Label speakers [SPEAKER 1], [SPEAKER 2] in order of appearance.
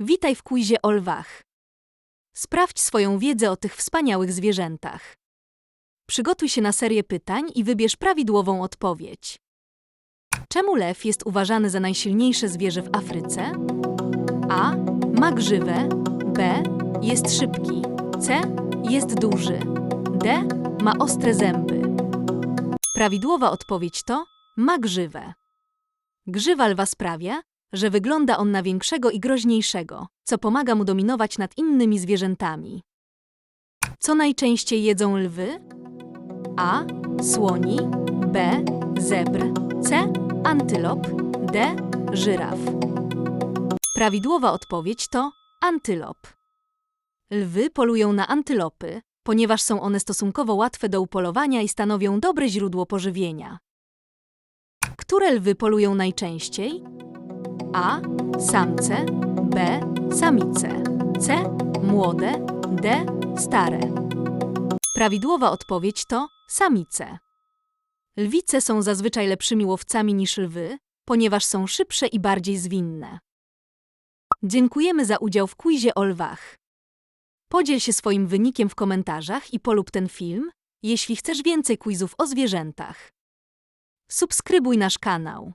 [SPEAKER 1] Witaj w quizie o lwach. Sprawdź swoją wiedzę o tych wspaniałych zwierzętach. Przygotuj się na serię pytań i wybierz prawidłową odpowiedź. Czemu lew jest uważany za najsilniejsze zwierzę w Afryce? A. Ma grzywę. B. Jest szybki. C. Jest duży. D. Ma ostre zęby. Prawidłowa odpowiedź to ma grzywę. Grzywa lwa sprawia, że wygląda on na większego i groźniejszego, co pomaga mu dominować nad innymi zwierzętami. Co najczęściej jedzą lwy? A. Słoni. B. Zebr. C. Antylop. D. Żyraf. Prawidłowa odpowiedź to antylop. Lwy polują na antylopy, ponieważ są one stosunkowo łatwe do upolowania i stanowią dobre źródło pożywienia. Które lwy polują najczęściej? A. Samce. B. Samice. C. Młode. D. Stare. Prawidłowa odpowiedź to samice. Lwice są zazwyczaj lepszymi łowcami niż lwy, ponieważ są szybsze i bardziej zwinne. Dziękujemy za udział w quizie o lwach. Podziel się swoim wynikiem w komentarzach i polub ten film, jeśli chcesz więcej quizów o zwierzętach. Subskrybuj nasz kanał.